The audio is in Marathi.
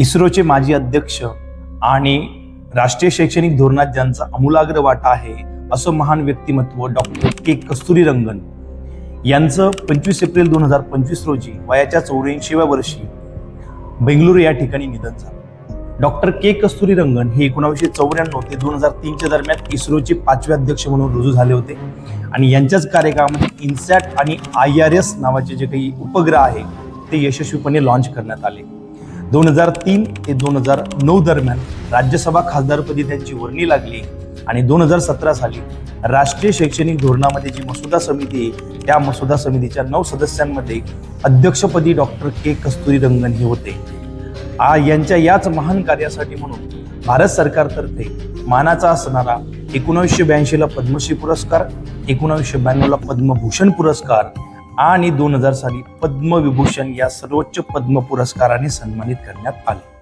इस्रोचे माजी अध्यक्ष आणि राष्ट्रीय शैक्षणिक धोरणात ज्यांचा अमूलाग्र वाटा आहे असं महान व्यक्तिमत्व डॉक्टर के. कस्तुरी रंगन यांचं पंचवीस एप्रिल दोन हजार पंचवीस रोजी वयाच्या चौऱ्याऐंशीव्या वर्षी बेंगळुरू या ठिकाणी निधन झालं. डॉक्टर के. कस्तुरी रंगन हे एकोणावीसशे चौऱ्याण्णव ते दोन हजार तीनच्या दरम्यान इस्रोचे पाचवे अध्यक्ष म्हणून रुजू झाले होते आणि यांच्याच कार्यकाळामध्ये इन्सॅट आणि आय आर एस नावाचे जे काही उपग्रह आहे ते यशस्वीपणे लॉन्च करण्यात आले. दोन हजार तीन ते दोन हजार नऊ दरम्यान राज्यसभा खासदारपदी त्यांची वर्णी लागली आणि दोन हजार सतरा साली राष्ट्रीय शैक्षणिक धोरणामध्ये जी मसुदा समिती आहे त्या मसुदा समितीच्या नऊ सदस्यांमध्ये अध्यक्षपदी डॉक्टर के कस्तुरी रंगन हे होते. आ यांच्या याच महान कार्यासाठी म्हणून भारत सरकारतर्फे मानाचा असणारा एकोणावीसशे ब्याऐंशीला पद्मश्री पुरस्कार एकोणावीसशे ब्याण्णवला पद्मभूषण पुरस्कार आणि दोन हजार साली पद्मविभूषण या सर्वोच्च पद्म पुरस्काराने सन्मानित करण्यात आले.